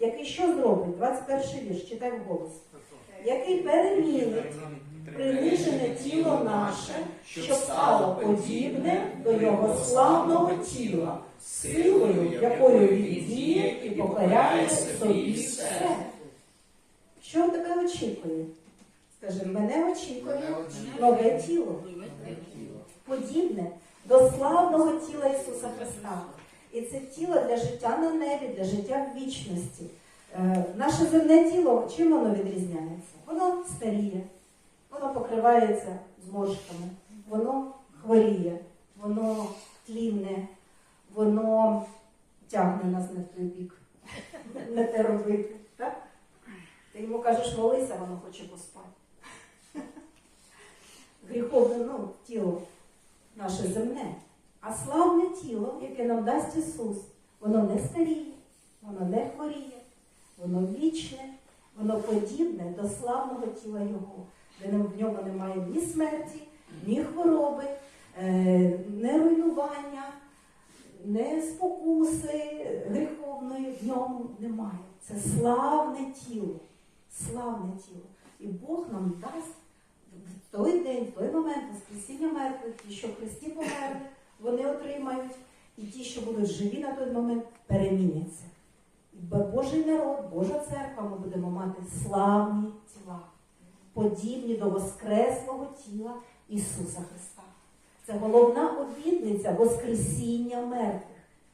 який що зробить? 21 вірш, читай вголос. Який перемінить принижене тіло наше, щоб стало подібне до його славного тіла, силою, якою він діє і покоряє собі все. Що тебе очікує? Скажи, мене очікує нове тіло, подібне до славного тіла Ісуса Христа. І це тіло для життя на небі, для життя в вічності. Е, наше земне тіло, чим воно відрізняється? Воно старіє, воно покривається зморшками, воно хворіє, воно тлінне, воно тягне нас не в той бік, не те робити. Так? Ти йому кажеш, молися, воно хоче поспати. Гріховне ну, тіло наше земне. А славне тіло, яке нам дасть Ісус, воно не старіє, воно не хворіє, воно вічне, воно подібне до славного тіла Його, де в ньому немає ні смерті, ні хвороби, е, не руйнування, не спокуси гріховної в ньому немає. Це славне тіло, славне тіло. І Бог нам дасть в той день, в той момент Воскресіння мертвих, ті, що Христі померли, отримають, і ті, що будуть живі на той момент, переміняться. Божий народ, Божа церква, ми будемо мати славні тіла, подібні до Воскреслого тіла Ісуса Христа. Це головна обітниця Воскресіння мертвих.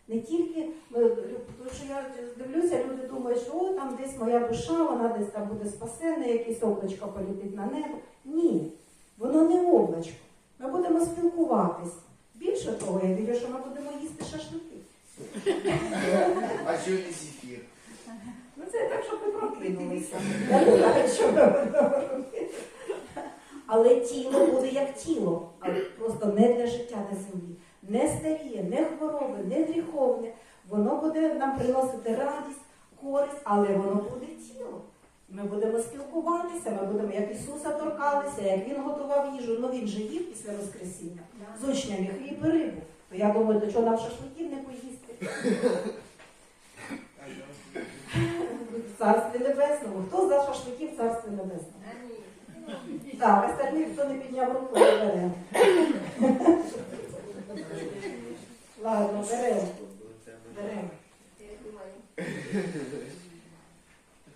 Не тільки, тому що я дивлюся, люди думають, що о, там десь моя душа, вона десь там буде спасена, якесь облачко полетить на небо. Ні, воно не облачко. Ми будемо спілкуватись. Більше того, я вірю, що ми будемо їсти шашлики. А що не зефір? Ну це так, щоб ви прокинулися. Я не знаю, що ми будемо робити. Але тіло буде як тіло, але просто не для життя на землі. Не старіє, не хвороби, не гріховне. Воно буде нам приносити радість, користь, але воно буде. Ми будемо спілкуватися, ми будемо як Ісуса торкалися, як Він готував їжу. Ну він же їв після Воскресіння. З учнями хліб і рибу. То я думаю, то чого нам шашликів не поїсти? В Царстві Небесному. Хто за шашликів в Царстві Небесному? Так, остальні, хто не підняв руку, не беремо. Ладно, беремо. Беремо.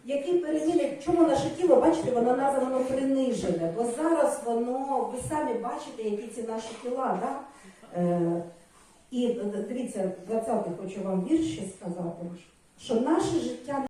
Які переміни, чому наше тіло, бачите, воно названо принижене, бо зараз воно, ви самі бачите, які ці наші тіла, да? Е, і е, дивіться, 20 хочу вам вірші сказати, що наше життя